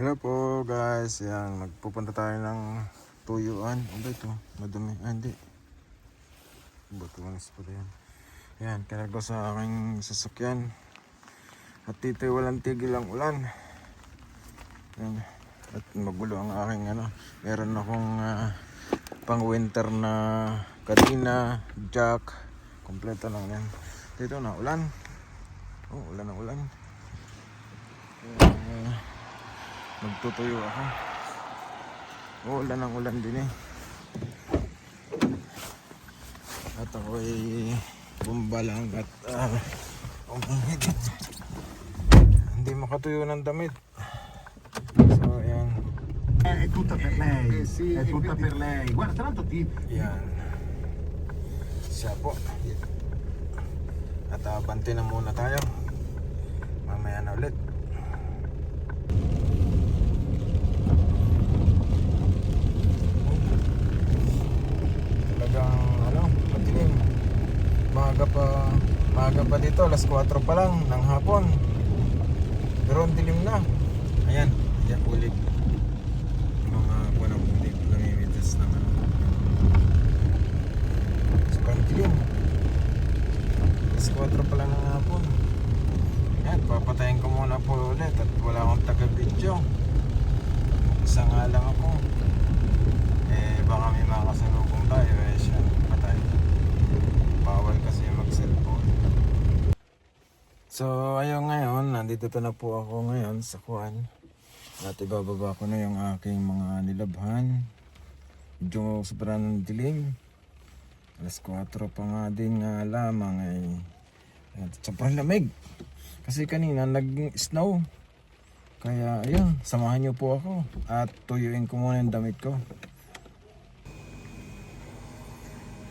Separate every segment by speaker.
Speaker 1: Hello po guys, yan, magpupunta tayo ng tuyuan. Ano ba ito? Madumi. Ah, hindi. Batuanis pala yan. Yan, kinago sa aking sasakyan. At dito walang tigil ang ulan. Yan. At magulo ang aking ano. Meron akong ah, pang winter na kadina, jack. Kompleto lang yan. Dito na ulan. Oh, ulan na ulan. Kaya, magtutuyo ako. Ulan ang ulan din eh. At ako ay bumba lang at uh, umihigit. Hindi makatuyo ng damit. So, ayan.
Speaker 2: È tutta per lei,
Speaker 3: Eh, sì,
Speaker 2: è tutta per lei. Guarda, tra l'altro ti...
Speaker 1: Yan. Siya po. At uh, bante na muna tayo. Mamaya na ulit. Talagang ano, madilim. Maaga pa, maaga pa dito, alas 4 pa lang ng hapon. Pero ang dilim na. Ayan, yan ulit. Mga buwan ng ulit, namimitas ng ano. Sobrang dilim. Alas 4 pa lang ng hapon. Yan, papatayin ko muna po ulit at wala akong taga-video. Isa nga lang ako. Eh, baka may makasalubong tayo eh siya, patay. Bawal kasi mag-cellphone. So, ayun ngayon, nandito to na po ako ngayon sa Kuan. At ibababa ko na yung aking mga nilabhan. Medyo sobrang dilim. Alas 4 pa nga din nga lamang ay at sobrang lamig. Kasi kanina nag-snow. Kaya ayun, samahan niyo po ako at tuyuin ko muna yung damit ko.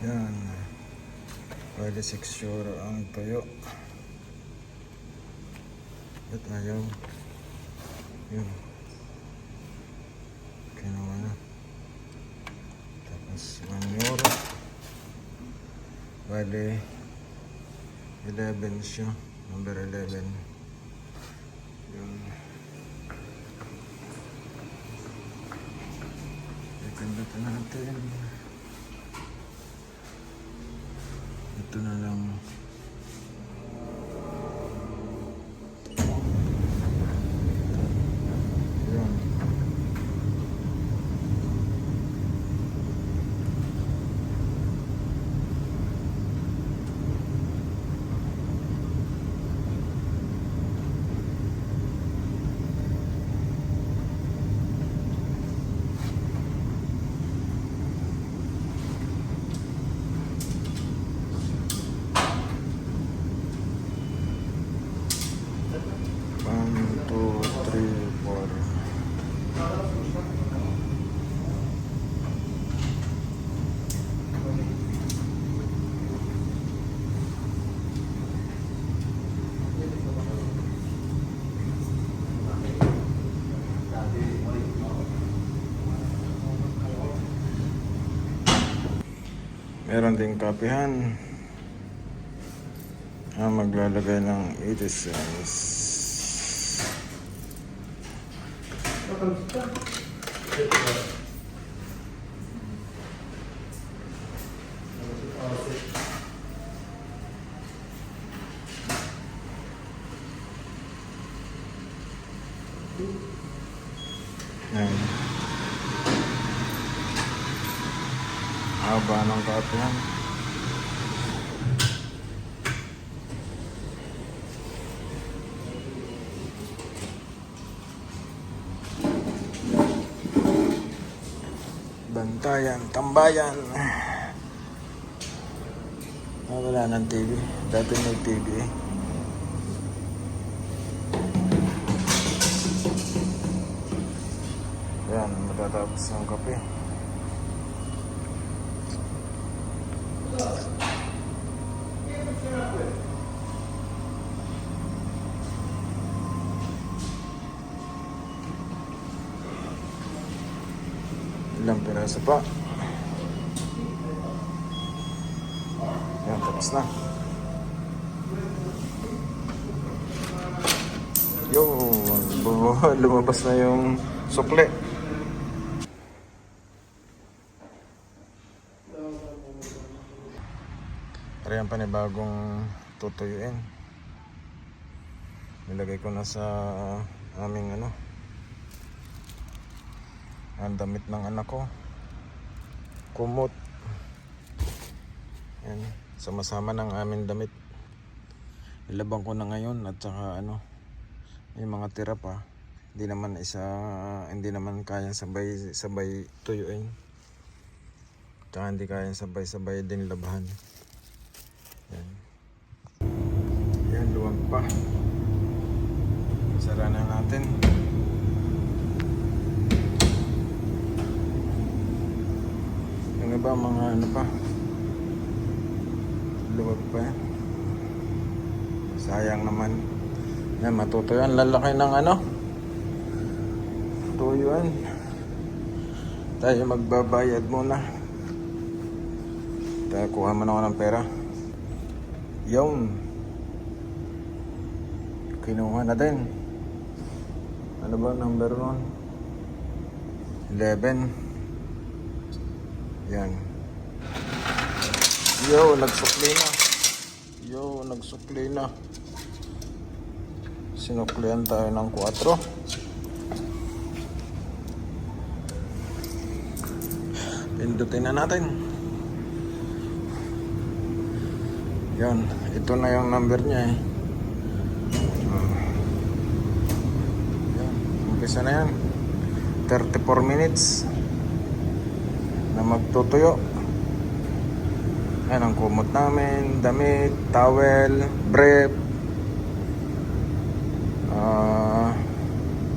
Speaker 1: Yan. Pwede sure ang tuyo. At ayaw. Yun. Kinuha na. Tapos 1 euro. Bale, 11 siya. Number 11. Yun. Ikandutan natin. Ito na lang. Meron ding kapihan. Ah, maglalagay ng 80 cents. Yan. Haba ng kapihan. Bantayan, tambayan. Ah, wala ng TV. Dati may TV eh. Yan, matatapos ng kape. Piraso pa. Yan, tapos na. Bu- lumabas na yung sukle. Pero yan panibagong tutuyuin. Nilagay ko na sa aming ano. Ang damit ng anak ko. Kumot. Yan. Sama-sama ng aming damit. Ilabang ko na ngayon at saka ano. May mga tira pa. Hindi naman isa, hindi naman kaya sabay, sabay tuyuin. Tsaka hindi kaya sabay-sabay din labahan. Yan. Yan, luwag pa. Sara na natin. Iba mga ano pa. Luwag pa yan. Sayang naman. Yan, matutuyo. Ang lalaki ng ano. Tuyuan. Tayo magbabayad muna. Tayo kuha mo ako ng pera. Yung. Kinuha na din. Ano ba number nun? 11. Yan. Yo, nagsukli na. Yo, nagsukli na. Sinuklian tayo ng 4. Pindutin na natin. Yan, ito na yung number niya eh. Yan, umpisa na yan. 34 minutes magtutuyo. Yan ang kumot namin, damit, towel, brief. Ah,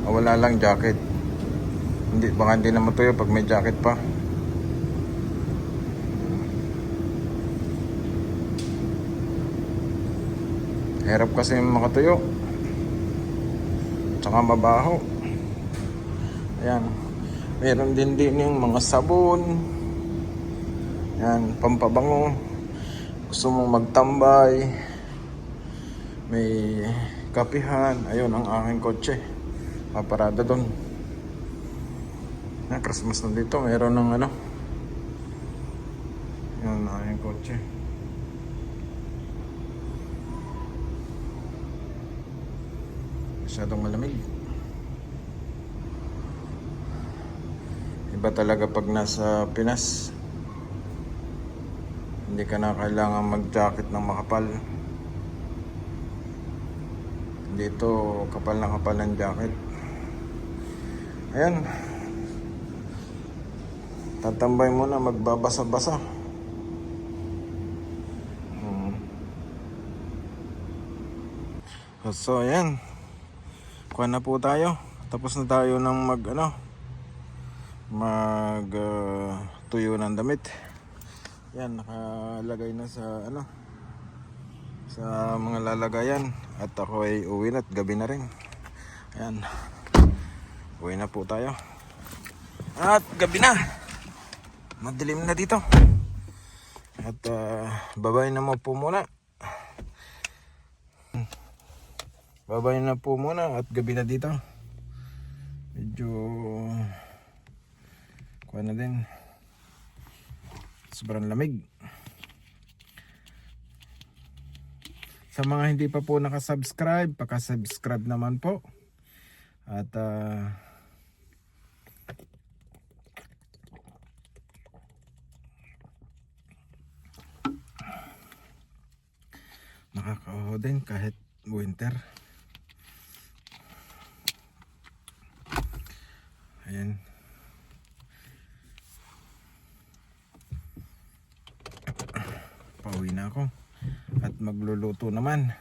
Speaker 1: wala lang jacket. Hindi, baka hindi na matuyo pag may jacket pa. Hirap kasi makatuyo. Tsaka mabaho. Ayan. Meron din din yung mga sabon. Yan, pampabango. Gusto mong magtambay. May kapihan. Ayun ang aking kotse. Paparada doon. Na Christmas na dito. Meron ng ano. Yan ang aking kotse. Masyadong malamig. Iba talaga pag nasa Pinas. Hindi ka na kailangan mag-jacket ng makapal. Dito, kapal na kapal ng jacket. Ayan. Tatambay muna, magbabasa-basa. Hmm. So, ayan. Kuha na po tayo. Tapos na tayo ng mag, ano, mag uh, tuyo ng damit. Yan, nakalagay na sa ano sa mga lalagayan at ako ay uwi na at gabi na rin. Ayan. Uwi na po tayo. At gabi na. Madilim na dito. At uh, babay na mo po muna. Babay na po muna at gabi na dito. Medyo kuha na din. Sobrang lamig. Sa mga hindi pa po nakasubscribe, paka-subscribe naman po. At ah, nakakaawa din kahit winter. Pauwi na ako. At magluluto naman.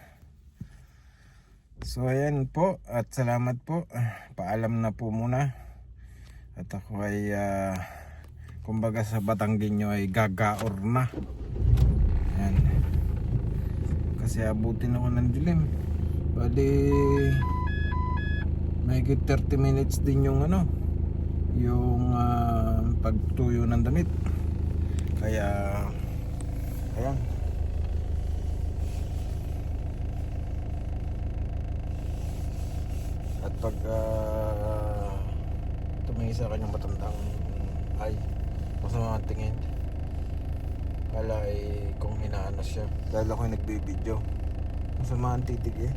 Speaker 1: So ayan po at salamat po. Paalam na po muna. At ako ay ah, kumbaga sa Batanggenyo ay gagaor na. Ayan. Kasi abutin ako ng dilim. Bali may 30 minutes din yung ano yung ah, pagtuyo ng damit. Kaya ayan. At pag ah, sa kanyang matandang ay masama ang tingin. Kala ay kung inaano siya. Dahil ako yung nagbibideo. Masama ang titig eh.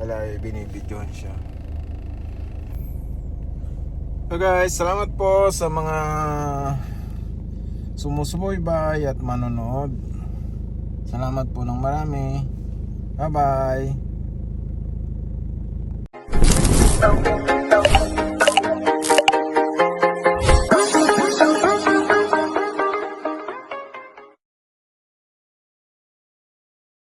Speaker 1: Kala ay binibidyohan siya. So guys, salamat po sa mga sumusubaybay at manonood. Salamat po ng marami. Bye-bye.